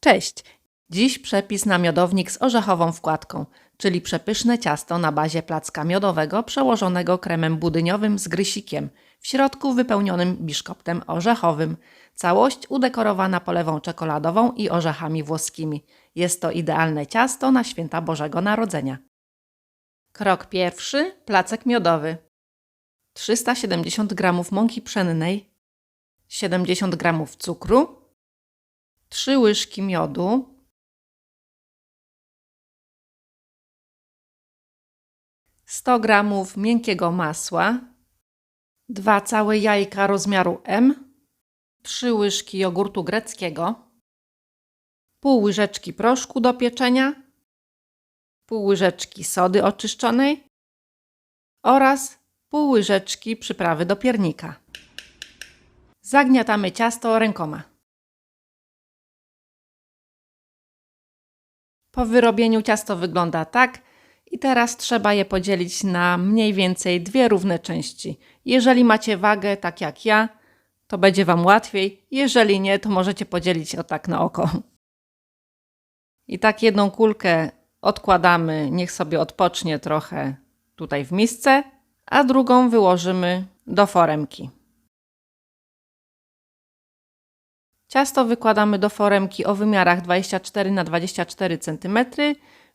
Cześć! Dziś przepis na miodownik z orzechową wkładką, czyli przepyszne ciasto na bazie placka miodowego przełożonego kremem budyniowym z grysikiem, w środku wypełnionym biszkoptem orzechowym. Całość udekorowana polewą czekoladową i orzechami włoskimi. Jest to idealne ciasto na święta Bożego Narodzenia. Krok pierwszy. Placek miodowy. 370 g mąki pszennej, 70 g cukru, 3 łyżki miodu, sto gramów miękkiego masła, dwa całe jajka rozmiaru M, trzy łyżki jogurtu greckiego, pół łyżeczki proszku do pieczenia, pół łyżeczki sody oczyszczonej. oraz pół łyżeczki przyprawy do piernika. Zagniatamy ciasto rękoma. Po wyrobieniu ciasto wygląda tak i teraz trzeba je podzielić na mniej więcej dwie równe części. Jeżeli macie wagę tak jak ja, to będzie Wam łatwiej. Jeżeli nie, to możecie podzielić o tak na oko. I tak jedną kulkę odkładamy, niech sobie odpocznie trochę tutaj w misce, a drugą wyłożymy do foremki. Ciasto wykładamy do foremki o wymiarach 24 na 24 cm,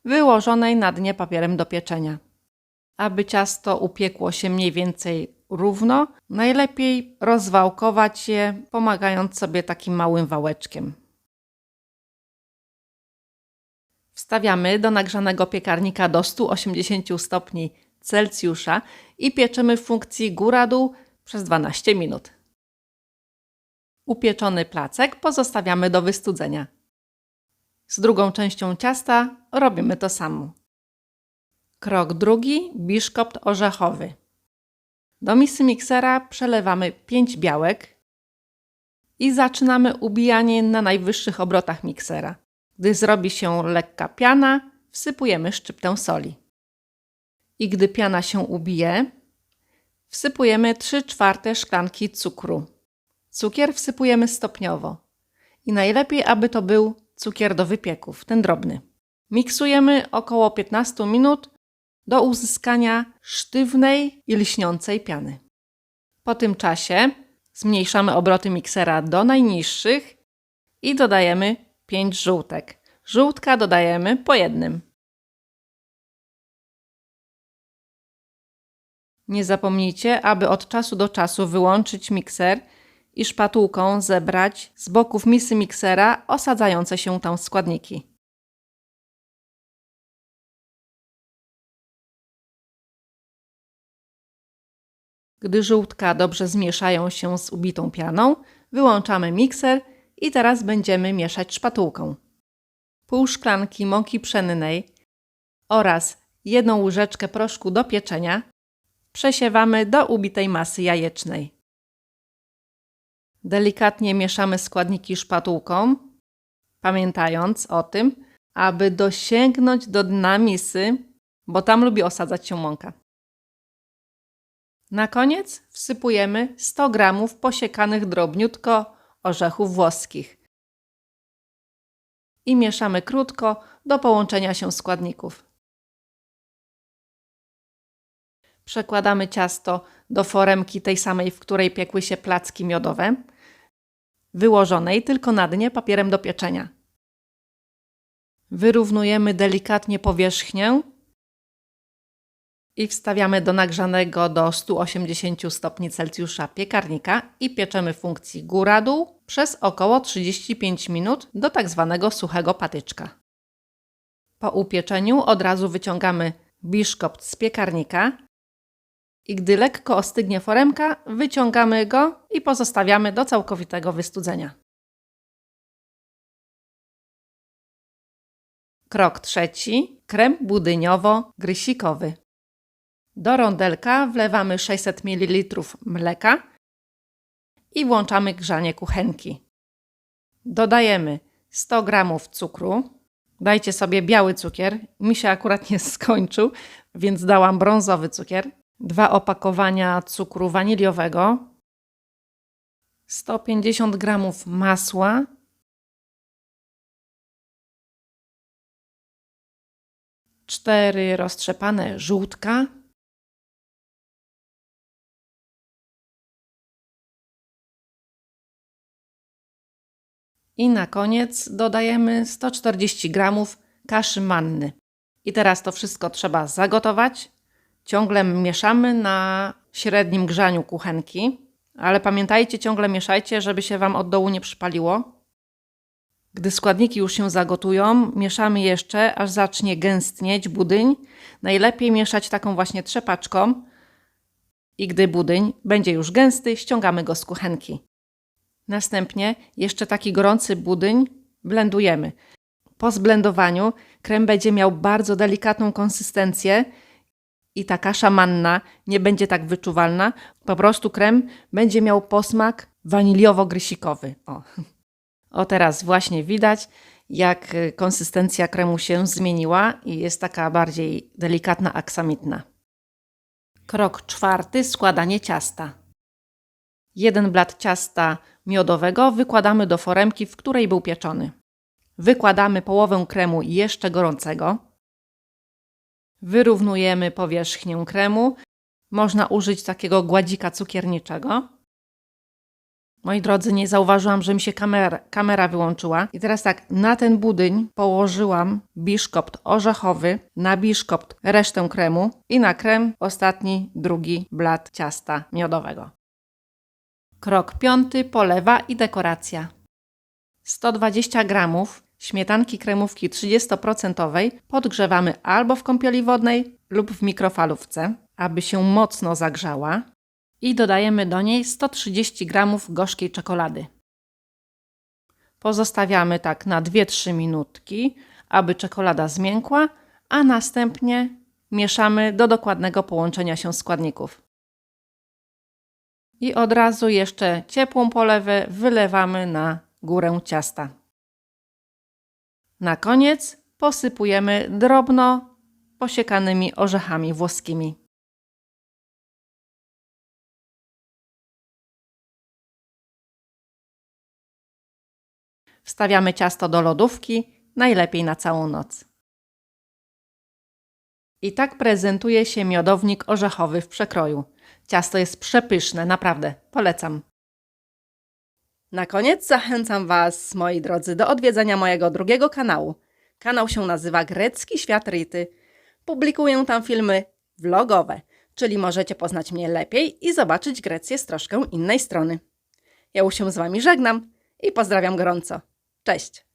wyłożonej na dnie papierem do pieczenia. Aby ciasto upiekło się mniej więcej równo, najlepiej rozwałkować je, pomagając sobie takim małym wałeczkiem. Wstawiamy do nagrzanego piekarnika do 180 stopni Celsjusza i pieczemy w funkcji góra-dół przez 12 minut. Upieczony placek pozostawiamy do wystudzenia. Z drugą częścią ciasta robimy to samo. Krok drugi biszkopt orzechowy. Do misy miksera przelewamy 5 białek i zaczynamy ubijanie na najwyższych obrotach miksera. Gdy zrobi się lekka piana, wsypujemy szczyptę soli. I gdy piana się ubije, wsypujemy 3 czwarte szklanki cukru. Cukier wsypujemy stopniowo. I najlepiej, aby to był cukier do wypieków, ten drobny. Miksujemy około 15 minut do uzyskania sztywnej i lśniącej piany. Po tym czasie zmniejszamy obroty miksera do najniższych i dodajemy 5 żółtek. Żółtka dodajemy po jednym. Nie zapomnijcie, aby od czasu do czasu wyłączyć mikser i szpatułką zebrać z boków misy miksera osadzające się tam składniki. Gdy żółtka dobrze zmieszają się z ubitą pianą, wyłączamy mikser i teraz będziemy mieszać szpatułką. Pół szklanki mąki pszennej oraz jedną łyżeczkę proszku do pieczenia przesiewamy do ubitej masy jajecznej. Delikatnie mieszamy składniki szpatułką, pamiętając o tym, aby dosięgnąć do dna misy, bo tam lubi osadzać się mąka. Na koniec wsypujemy 100 g posiekanych drobniutko orzechów włoskich i mieszamy krótko do połączenia się składników. Przekładamy ciasto do foremki tej samej, w której piekły się placki miodowe wyłożonej tylko na dnie papierem do pieczenia. Wyrównujemy delikatnie powierzchnię i wstawiamy do nagrzanego do 180 stopni Celsjusza piekarnika i pieczemy funkcji góra-dół przez około 35 minut do tak zwanego suchego patyczka. Po upieczeniu od razu wyciągamy biszkopt z piekarnika i gdy lekko ostygnie foremka, wyciągamy go i pozostawiamy do całkowitego wystudzenia. Krok trzeci. Krem budyniowo-grysikowy. Do rondelka wlewamy 600 ml mleka i włączamy grzanie kuchenki. Dodajemy 100 g cukru. Dajcie sobie biały cukier. Mi się akurat nie skończył, więc dałam brązowy cukier dwa opakowania cukru waniliowego, 150 g masła, cztery roztrzepane żółtka, I na koniec dodajemy 140 g kaszy manny. I teraz to wszystko trzeba zagotować, Ciągle mieszamy na średnim grzaniu kuchenki, ale pamiętajcie, ciągle mieszajcie, żeby się Wam od dołu nie przypaliło. Gdy składniki już się zagotują, mieszamy jeszcze, aż zacznie gęstnieć budyń. Najlepiej mieszać taką właśnie trzepaczką. I gdy budyń będzie już gęsty, ściągamy go z kuchenki. Następnie jeszcze taki gorący budyń blendujemy. Po zblendowaniu krem będzie miał bardzo delikatną konsystencję i ta kasza manna nie będzie tak wyczuwalna. Po prostu krem będzie miał posmak waniliowo-grysikowy. O. o, teraz właśnie widać, jak konsystencja kremu się zmieniła i jest taka bardziej delikatna, aksamitna. Krok czwarty: składanie ciasta. Jeden blat ciasta miodowego wykładamy do foremki, w której był pieczony. Wykładamy połowę kremu jeszcze gorącego. Wyrównujemy powierzchnię kremu. Można użyć takiego gładzika cukierniczego. Moi drodzy, nie zauważyłam, że mi się kamera, kamera wyłączyła. I teraz tak, na ten budyń położyłam biszkopt orzechowy, na biszkopt resztę kremu i na krem ostatni, drugi blat ciasta miodowego. Krok piąty, polewa i dekoracja. 120 g śmietanki kremówki 30% podgrzewamy albo w kąpieli wodnej lub w mikrofalówce, aby się mocno zagrzała i dodajemy do niej 130 g gorzkiej czekolady. Pozostawiamy tak na 2-3 minutki, aby czekolada zmiękła, a następnie mieszamy do dokładnego połączenia się składników. I od razu jeszcze ciepłą polewę wylewamy na górę ciasta. Na koniec posypujemy drobno posiekanymi orzechami włoskimi. Wstawiamy ciasto do lodówki, najlepiej na całą noc. I tak prezentuje się miodownik orzechowy w przekroju. Ciasto jest przepyszne, naprawdę, polecam. Na koniec zachęcam Was, moi drodzy, do odwiedzenia mojego drugiego kanału. Kanał się nazywa Grecki Świat Rity. Publikuję tam filmy vlogowe, czyli możecie poznać mnie lepiej i zobaczyć Grecję z troszkę innej strony. Ja już się z Wami żegnam i pozdrawiam gorąco. Cześć!